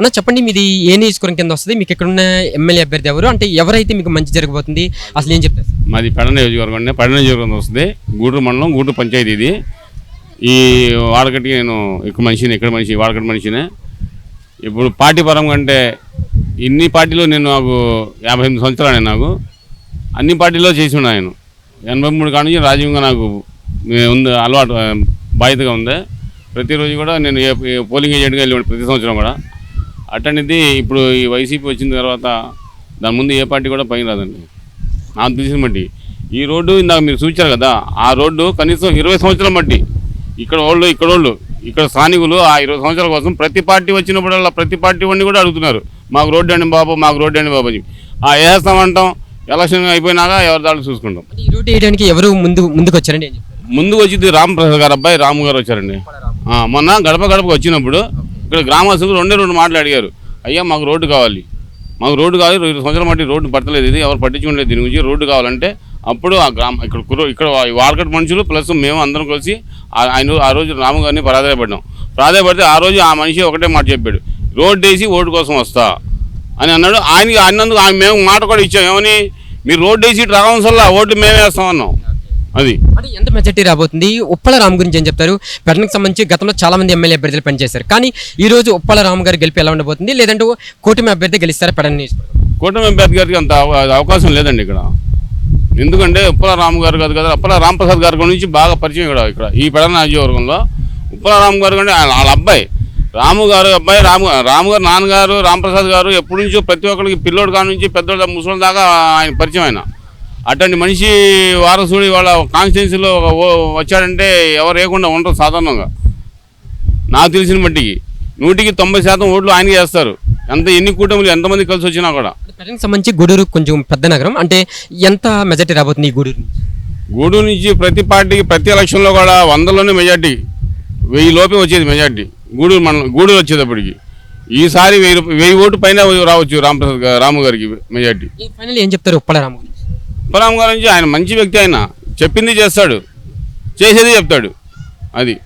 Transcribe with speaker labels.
Speaker 1: అన్న చెప్పండి మీది ఏ నియోజకవర్గం కింద వస్తుంది? మీకు ఇక్కడ ఉన్న ఎమ్మెల్యే అభ్యర్థి ఎవరు? అంటే ఎవరైతే మీకు మంచి జరగబోతుంది? అసలు ఏం చెప్తారు?
Speaker 2: మాది పెడ నియోజకవర్గం అండి పెడ నియోజకవర్గం వస్తుంది. గూడూరు మండలం గూడూరు పంచాయతీ ఇది. ఈ వాడకటికి నేను ఇక్కడ మనిషిని ఇక్కడ మనిషి వాడకటి మనిషినే. ఇప్పుడు పార్టీ పరంగా అంటే ఇన్ని పార్టీలో నేను నాకు యాభై ఎనిమిది సంవత్సరాలు నాకు. అన్ని పార్టీలో చేసి ఉన్నాను నేను ఎనభై మూడు కాడ నుంచి రాజీవంగా నాకు ఉంది అలవాటు బాధ్యతగా ఉంది. ప్రతిరోజు కూడా నేను పోలింగ్ ఏజెంట్గా వెళ్ళి ప్రతి సంవత్సరం కూడా. అట్టనిది ఇప్పుడు ఈ వైసీపీ వచ్చిన తర్వాత దాని ముందు ఏ పార్టీ కూడా పైన రాదండి. నాకు తెలిసిన బట్టి ఈ రోడ్డు ఇందాక మీరు చూచారు కదా ఆ రోడ్డు కనీసం ఇరవై సంవత్సరాల మట్టి. ఇక్కడ వాళ్ళు ఇక్కడ వాళ్ళు ఇక్కడ స్థానికులు ఆ ఇరవై సంవత్సరాల కోసం ప్రతి పార్టీ వచ్చినప్పుడల్లా ప్రతి పార్టీ వాడిని కూడా అడుగుతున్నారు. మాకు రోడ్డు అండి బాబు మాకు రోడ్డు అండి బాబు అని. ఆ వేస్తామంటాం ఎలక్షన్ అయిపోయినాక ఎవరి దాడులు చూసుకుంటాం.
Speaker 1: అంటే ఈ రోడ్డు వేయడానికి ఎవరు ముందు ముందుకు వచ్చారండి
Speaker 2: ముందుకు వచ్చింది రామప్రసాద్ గారు అబ్బాయి రాము గారు వచ్చారండి. మొన్న గడప గడపకు వచ్చినప్పుడు ఇక్కడ గ్రామస్తులు రెండే రెండు మాటలు అడిగారు. అయ్యా మాకు రోడ్డు కావాలి. మాకు రోడ్డు కావాలి రెండు సంవత్సరాల మట్టి రోడ్డు పట్టలేదు ఇది ఎవరు పట్టించుకోలేదు దీని గురించి రోడ్డు కావాలంటే అప్పుడు ఆ గ్రామ ఇక్కడ ఇక్కడ ఈ వార్కట్ మనుషులు ప్లస్ మేము అందరం కలిసి ఆయన ఆ రోజు రాము గారిని ప్రాధాయపడ్డాం ప్రాధాయపడితే ఆ రోజు ఆ మనిషి ఒకటే మాట చెప్పాడు. రోడ్డు వేసి ఓటు కోసం వస్తా అని అన్నాడు. ఆయనకి అన్నందుకు మేము మాట కూడా ఇచ్చాం. ఏమని? మీరు రోడ్డు వేసి ఇటు రావడం ఓట్లు మేమే వేస్తాం అన్నాం. అది.
Speaker 1: అంటే ఎంత మెజార్టీ రాబోతుంది? ఉప్పల రామ్ గురించి ఏం చెప్తారు? పెడనకు సంబంధించి గతంలో చాలా మంది ఎమ్మెల్యే అభ్యర్థులు పనిచేశారు. కానీ ఈ రోజు ఉప్పల రామ్ గారు గెలిపి ఎలా ఉండబోతుంది? లేదంటే కూటమి అభ్యర్థి గెలుస్తారా పెడన
Speaker 2: కూటమి అభ్యర్థి గారికి అంత అవ- అవకాశం లేదండి ఇక్కడ. ఎందుకంటే ఉప్పల రాము గారు కాదు కదా ఉప్పల రాంప్రసాద్ గారి గురించి బాగా పరిచయం ఇక్కడ ఇక్కడ ఈ పెడ నియోజకవర్గంలో. ఉప్పల రాము గారు కంటే వాళ్ళ అబ్బాయి. రాము గారు అబ్బాయి రాము రాము గారు నాన్నగారు రాంప్రసాద్ గారు ఎప్పటి నుంచో ప్రతి ఒక్కరికి పిల్లోడు కాడ నుంచి పెద్దోళ్ళ ముసలి దాకా ఆయన పరిచయం ఆయన. అటువంటి మనిషి వారసుడి వాళ్ళ కాన్స్టిట్యున్సీలో వచ్చాడంటే ఎవరు వేయకుండా ఉండరు సాధారణంగా. నాకు తెలిసిన మట్టికి. నూటికి తొంభై శాతం ఓట్లు ఆయనకి వేస్తారు. ఎంత ఎన్ని కూటములు ఎంతమంది కలిసి వచ్చినా కూడా.
Speaker 1: పెడనకు సంబంధించి గూడూరు కొంచెం పెద్ద నగరం. అంటే ఎంత మెజార్టీ రాబోతుంది ఈ గూడూరు?
Speaker 2: గూడూరు నుంచి ప్రతి పార్టీకి ప్రతి ఎలక్షన్లో కూడా వందలోనే మెజార్టీ వెయ్యి లోపే వచ్చేది మెజార్టీ గూడూరు మన గూడూరు వచ్చేటప్పటికి. ఈసారి వెయ్యి వెయ్యి ఓటు పైన రావచ్చు రామప్రసాద్ రాము గారికి మెజార్టీ
Speaker 1: ఫైనల్ ఏం చెప్తారు ఉప్పల రామ్ గురించి
Speaker 2: ఉప్పరాము ఆయన మంచి వ్యక్తి ఆయన చెప్పింది చేస్తాడు. చేసేది చెప్తాడు. అది.